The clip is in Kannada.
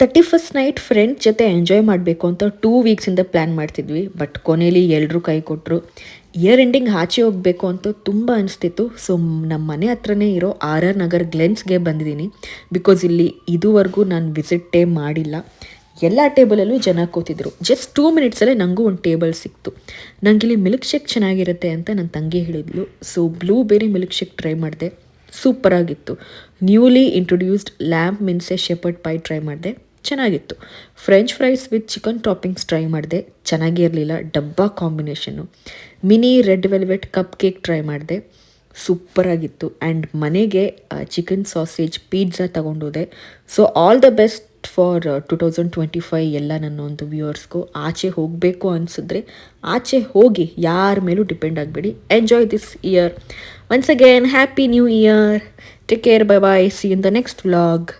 ತರ್ಟಿ ಫಸ್ಟ್ ನೈಟ್ ಫ್ರೆಂಡ್ ಜೊತೆ ಎಂಜಾಯ್ ಮಾಡಬೇಕು ಅಂತ ಟೂ ವೀಕ್ಸಿಂದ ಪ್ಲ್ಯಾನ್ ಮಾಡ್ತಿದ್ವಿ. ಬಟ್ ಕೊನೆಯಲ್ಲಿ ಎಲ್ಲರೂ ಕೈ ಕೊಟ್ಟರು ಇಯರ್ ಎಂಡಿಂಗ್ ಆಚೆ ಹೋಗಬೇಕು ಅಂತ ತುಂಬ ಅನಿಸ್ತಿತ್ತು. ಸೊ ನಮ್ಮ ಮನೆ ಹತ್ರನೇ ಇರೋ ಆರ್ ಆರ್ ನಗರ್ ಗ್ಲೆನ್ಸ್ಗೆ ಬಂದಿದ್ದೀನಿ. ಬಿಕಾಸ್ ಇಲ್ಲಿ ಇದುವರೆಗೂ ನಾನು ವಿಸಿಟ್ಟೇ ಮಾಡಿಲ್ಲ. ಎಲ್ಲ ಟೇಬಲಲ್ಲೂ ಜನ ಕೂತಿದ್ರು. ಜಸ್ಟ್ ಟೂ ಮಿನಿಟ್ಸಲ್ಲೇ ನನಗೂ ಒಂದು ಟೇಬಲ್ ಸಿಕ್ತು. ನಂಗೆ ಇಲ್ಲಿ ಮಿಲ್ಕ್ ಶೇಕ್ ಚೆನ್ನಾಗಿರುತ್ತೆ ಅಂತ ನನ್ನ ತಂಗಿ ಹೇಳಿದ್ಲು. So blueberry milk shake try ಮಾಡಿದೆ. ಸೂಪರಾಗಿತ್ತು newly introduced lamb mince shepherd pie try ಮಾಡಿದೆ. ಚೆನ್ನಾಗಿತ್ತು. French fries with chicken toppings try ಮಾಡಿದೆ. ಚೆನ್ನಾಗೇ ಇರಲಿಲ್ಲ. ಡಬ್ಬಾ combination. Mini red velvet cup cake try ಮಾಡಿದೆ. ಸೂಪರಾಗಿತ್ತು ಆ್ಯಂಡ್ ಮನೆಗೆ chicken sausage pizza ತಗೊಂಡೋದೆ. So all the best for two thousand twenty five ಎಲ್ಲ ನನ್ನ ಒಂದು ವ್ಯೂವರ್ಸ್ಗೂ ಆಚೆ ಹೋಗಬೇಕು ಅನಿಸಿದ್ರೆ ಆಚೆ ಹೋಗಿ ಯಾರ ಮೇಲೂ ಡಿಪೆಂಡ್ ಆಗಬೇಡಿ. Enjoy this year once again happy new year take care bye bye see in the next vlog